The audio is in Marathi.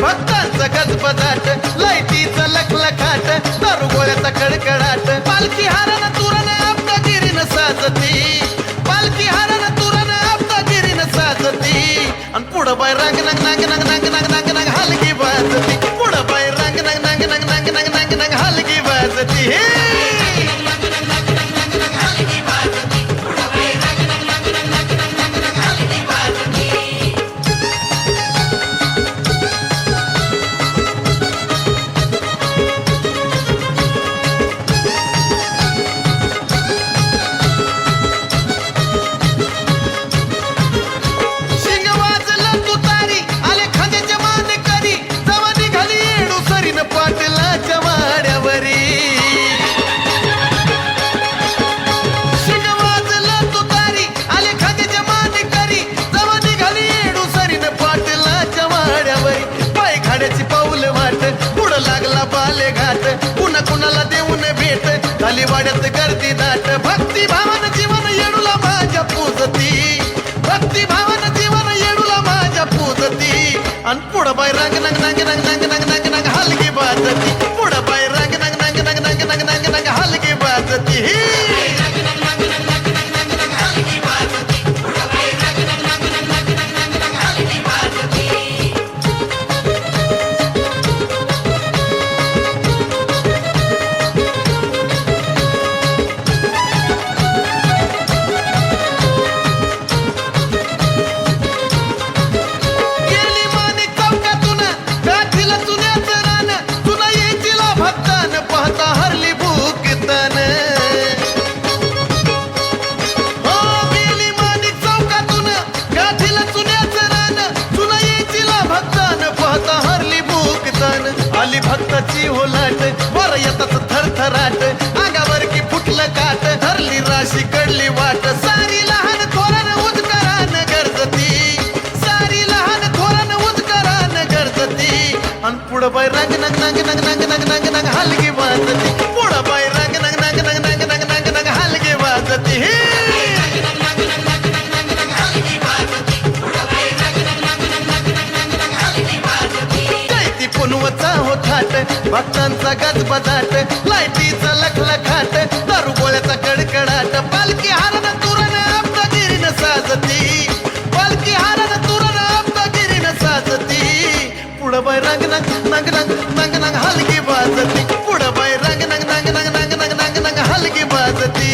भक्तांचा गजबजाट लाईटीचा लखलखाट दारुगोळ्याचा कडकडाट पालखी हारण तुरण आपदागिरीन साजती पालखी हारण तुरण आपदागिरीन साजती आणि पुढं बाय रंग नंग नंग नंग नंग नंग नंग नंग हलगी वाजती पुढं बाय रंग नंग नंग नंग नंग नंग नंग नंग हलगी वाजती हे वाड्यात गर्दी दाट भक्ती भावन जीवन येडूला माझ्या पूजती. भक्ती भावन जीवन येडूला माझ्या पूजती. आणि पुढं आली भक्ताची होलाट वर येतात थरथराट आगावर की फुटलं काट धरली राशी कडली वाट सारी लहान थोरान उजकरान गरजती सारी लहान थोरान उजकरान गरजती आणि पुढं बाय रंग नंग नंग नंग नंग नंग नंग नंग हलगी वाजती पुढं बाय भक्तांचा गजबजाट लाईटीचा लखलखाट दारू गोळ्याचा कडकडाट पालखी हारण तुरण आपदागिरीन साजती। पालखी हारण तुरण आपदागिरीन साजती। पुढं बाय रंग नंग नंग नंग हलगी वाजती पुढं बाय रंग नंग नंग नंग नंग नंग नंग नंग हलगी वाजती